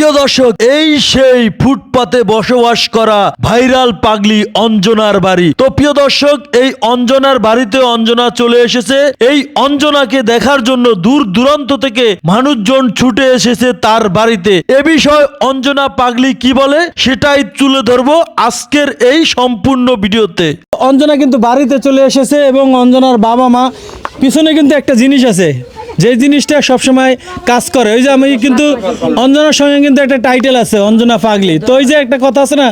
প্রিয় দর্শক, এই সেই ফুটপাতে বসবাস করা ভাইরাল পাগলি অঞ্জনার বাড়ি। তো প্রিয় দর্শক, এই অঞ্জনার বাড়িতে অঞ্জনা চলে এসেছে। এই অঞ্জনাকে দেখার জন্য দূর দূরান্ত থেকে মানুষজন ছুটে এসেছে তার বাড়িতে। এ বিষয়ে অঞ্জনা পাগলি কি বলে, সেটাই তুলে ধরবো আজকের এই সম্পূর্ণ ভিডিওতে। অঞ্জনা কিন্তু বাড়িতে চলে এসেছে এবং অঞ্জনার বাবা মা পিছনে কিন্তু একটা জিনিস আছে। যে জিনিসটা সবসময় কাজ করে ওই যে আমি কিন্তু অঞ্জনার সঙ্গে কিন্তু একটা টাইটেল আছে অঞ্জনা পাগলি। তো ওই যে একটা কথা আছে না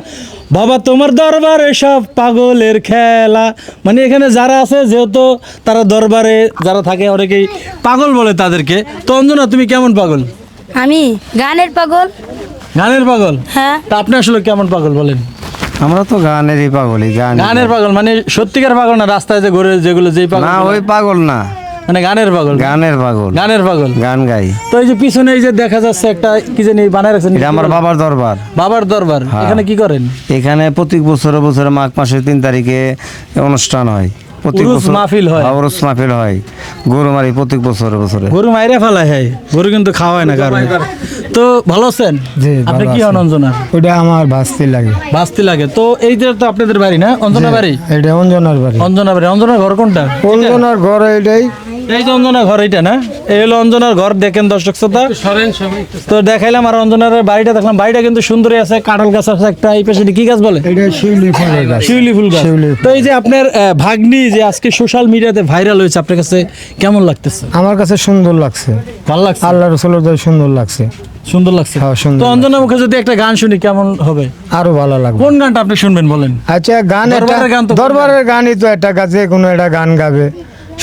বাবা তোমার দরবারে সব পাগলের খেলা। মানে এখানে যারা আছে যেহেতু তারা দরবারে যারা থাকে অনেকেই পাগল বলে তাদেরকে। তো অঞ্জনা তুমি কেমন পাগল? আমি গানের পাগল। গানের পাগল? হ্যাঁ। তা আপনি আসলে কেমন পাগল বলেন? আমরা তো গানেরই পাগলই গান গানের পাগল মানে সত্যিকার পাগল না রাস্তায় যে ঘুরে যেগুলো যেই পাগল না ওই পাগল না। মানে গানের পাগল। গানের পাগল। গানের পাগল। গান গাই। তো এই যে পিছনে এই যে দেখা যাচ্ছে একটা কি জানি বানায় রাখছেন এটা আমার বাবার দরবার। বাবার দরবার। এখানে কি করেন? এখানে প্রত্যেক বছরে বছরে মাঘ মাসের তিন তারিখে অনুষ্ঠান হয়। প্রত্যেক বছর মাহফিল হয়। হ্যাঁ, উরুস মাহফিল হয়। গরু মারি প্রত্যেক বছরে বছরে। গরু মাইরে ফেলায় হ্যাঁ। গরু কিন্তু খাওয়ায় না কারণ। তো ভালো আছেন? আপনি কি হন অঞ্জনা? ওটা আমার ভাস্তি লাগে। বাঁচতে লাগে। তো এইটা তো আপনাদের বাড়ি না? অঞ্জনা বাড়ি? এটা অঞ্জনার বাড়ি। অঞ্জনা বাড়ি। অঞ্জনার ঘর কোনটা? অঞ্জনার ঘর এটাই এই যে অঞ্জনার ঘর এইটা না? এই হলো অঞ্জনার ঘর দেখেন দর্শক শ্রোতা। তো দেখাইলাম আর অঞ্জনার বাড়িটা দেখলাম। বাড়িটা কিন্তু সুন্দরই আছে কাঁঠাল গাছ আছে একটা। এই পাশে কি গাছ বলে? শিউলি ফলের গাছ। শিউলি ফুল গাছ। তো এই যে আপনার ভাগ্নি যে আজকে সোশ্যাল মিডিয়াতে ভাইরাল হয়েছে আপনার কাছে কেমন লাগতেছে? আমার কাছে সুন্দর লাগছে। ভালো লাগছে? আল্লাহ রসুলের দয় সুন্দর লাগছে। সুন্দর লাগছে? হ্যাঁ, সুন্দর তো অঞ্জনা মুখে যদি একটা গান শুনি কেমন হবে? আরও ভালো লাগবে। কোন গানটা আপনি শুনবেন বলেন? আচ্ছা গান দরবারের গান তো দরবারের গানই তো একটা গাছে কোনো একটা গান গাবে।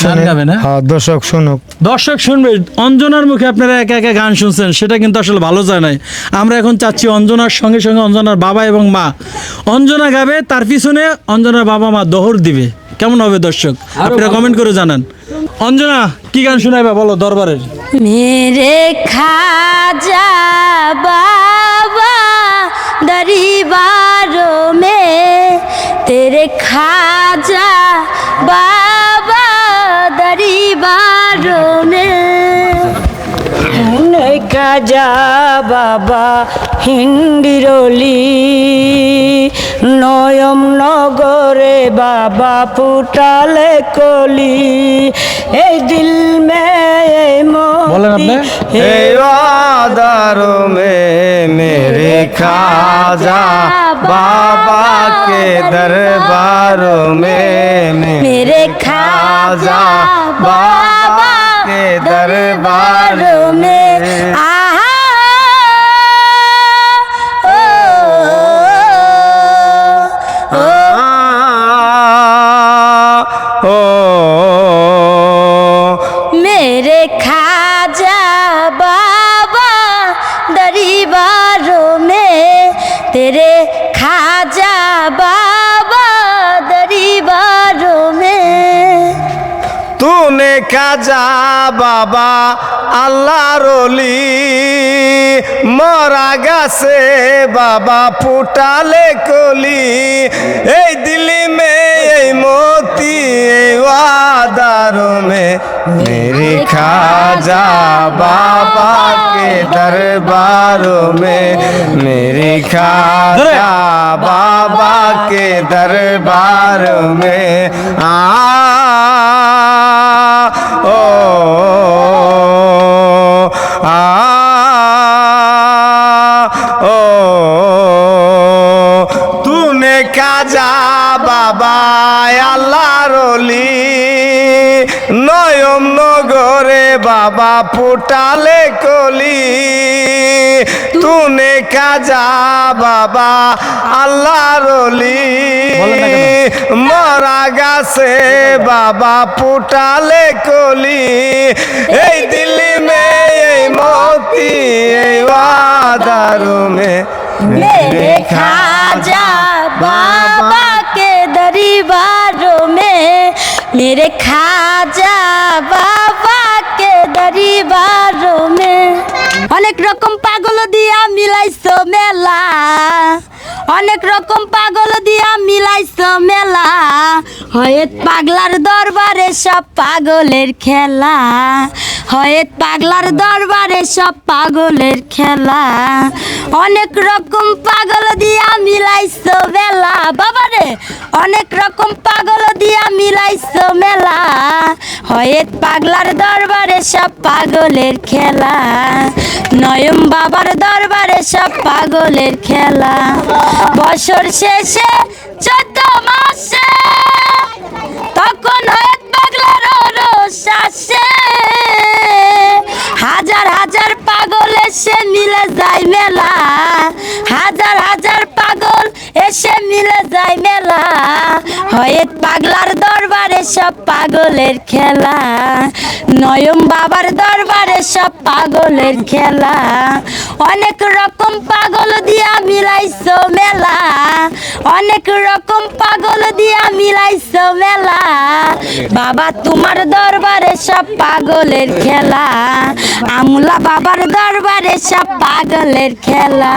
হ্যাঁ? হ্যাঁ, দর্শক শুনুক। দর্শক শুনবে অঞ্জনার মুখে আপনারা একা একা গান শুনছেন সেটা কিন্তু আসলে ভালো যায় নাই। আমরা এখন চাচ্ছি অঞ্জনার সঙ্গে সঙ্গে অঞ্জনার বাবা এবং মা। অঞ্জনা গাবে তার পিছনে অঞ্জনার বাবা মা দোহর দিবে। কেমন হবে দর্শক? আপনারা কমেন্ট করে জানান। অঞ্জনা কি গান শোনাবে বলো দরবারের? মেরে খাজা বাবা দরিবারো মে। তেরে খাজা বাবা পরিবারনে বাবা হিন্দিরলি নয়ম নগরে বাবা ফুটালে কলি। এই দিল বলেন আপনি? हे वादारों में मेरे खाजा बाबा के दरबारों में मेरे खाजा बाबा के दरबारों में आहा तूने खाजा बाबा আল্লাহ রলি মরা গাছে বাবা ফুটালে কলি এই দিল্লি মে এই মতি এই ওয়াদারো মে মেরে খাজা বাবা के दरबारों में मेरे खाजा बाबा के दरबारों में आ নয়ম নগরে বাবা ফুটালে কলি তুনে কাজা বাবা আল্লাহ রলি মরা গাছে বাবা ফুটালে কলি এই দিল্লি মে এই মতি এই ওয়াদারু মে मेरे खाजा बाबा के दरबारों में मेरे খাজা বাবাকে দরিবারো মে অনেক রকম পাগল দিয়া মিলাইছো মেলা অনেক রকম পাগল দিয়া মিলাইছো মেলা হয়ে পাগলার দরবারে সব পাগলের খেলা হয়েত পাগলার দরবারে সব পাগলের খেলা। অনেক রকম পাগল দিয়া মিলাইছ মেলা। বাবারে, অনেক রকম পাগল দিয়া মিলাইছ মেলা। হয়েত পাগলার দরবারে সব পাগলের খেলা। নয়ম বাবার দরবারে সব পাগলের খেলা। বছর শেষে চোদ্দ মাসে তখন হয়েত পাগলার আসে হাজার হাজার পাগল এসে মিলে যায় মেলা। হাজার হাজার পাগল এসে মিলে যায় মেলা। হয়ে পাগলার দরবারে সব পাগলের খেলা। নয়ম বাবার দরবারে সব পাগলের খেলা। অনেক রকম পাগল দিয়া মিলাইছ মেলা। অনেক রকম পাগল দিয়া মিলাইছ মেলা। বাবা তোমার দরবারে সব পাগলের খেলা। আমলা বাবার দরবারে সব পাগলের খেলা।